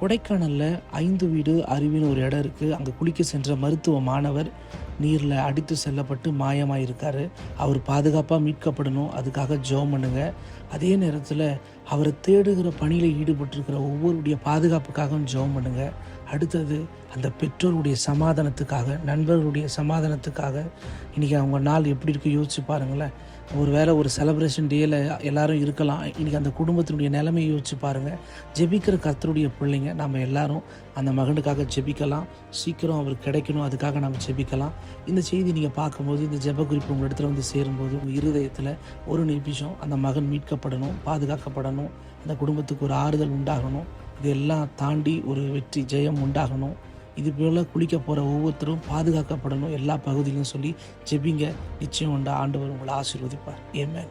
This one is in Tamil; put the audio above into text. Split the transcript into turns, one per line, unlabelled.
கொடைக்கானலில் ஐந்து வீடு அருவின்னு ஒரு இடம் இருக்குது அங்கே குளிக்க சென்ற மருத்துவ மாணவர் நீரில் அடித்து செல்லப்பட்டு மாயமாக இருக்கார் அவர் பாதுகாப்பாக மீட்கப்படணும். அதுக்காக ஜெபம் பண்ணுங்க. அதே நேரத்தில் அவரை தேடுகிற பணியில் ஈடுபட்டிருக்கிற ஒவ்வொருடைய பாதுகாப்புக்காகவும் ஜெபம் பண்ணுங்க. அடுத்தது அந்த பெற்றோருடைய சமாதானத்துக்காக நண்பர்களுடைய சமாதானத்துக்காக. இன்றைக்கி அவங்க நாள் எப்படி இருக்கு யோசிச்சு பாருங்களேன். ஒரு வேளை ஒரு செலப்ரேஷன் டேயில் எல்லாரும் இருக்கலாம். இன்றைக்கி அந்த குடும்பத்தினுடைய நிலைமையை யோசிச்சு பாருங்கள் ஜெபிக்கிற கர்த்தருடைய பிள்ளைங்க நம்ம எல்லாரும் அந்த மகனுக்காக ஜெபிக்கலாம். சீக்கிரம் அவர் கிடைக்கணும். அதுக்காக நம்ம ஜெபிக்கலாம். இந்த செய்தி நீங்கள் பார்க்கும்போது இந்த ஜெப குறிப்பு உங்கள் இடத்துல வந்து சேரும்போது உங்கள் இருதயத்தில் ஒரு நிமிஷம் அந்த மகன் மீட்கப்படணும் பாதுகாக்கப்படணும் அந்த குடும்பத்துக்கு ஒரு ஆறுதல் உண்டாகணும். இதெல்லாம் தாண்டி ஒரு வெற்றி ஜெயம் உண்டாகணும். இது போல் குளிக்க போகிற ஒவ்வொருத்தரும் பாதுகாக்கப்படணும் எல்லா பகுதியிலும் சொல்லி ஜெபிங்க. நிச்சயம் உண்டா? ஆண்டவர் உங்களை ஆசீர்வதிப்பார். ஏமேன்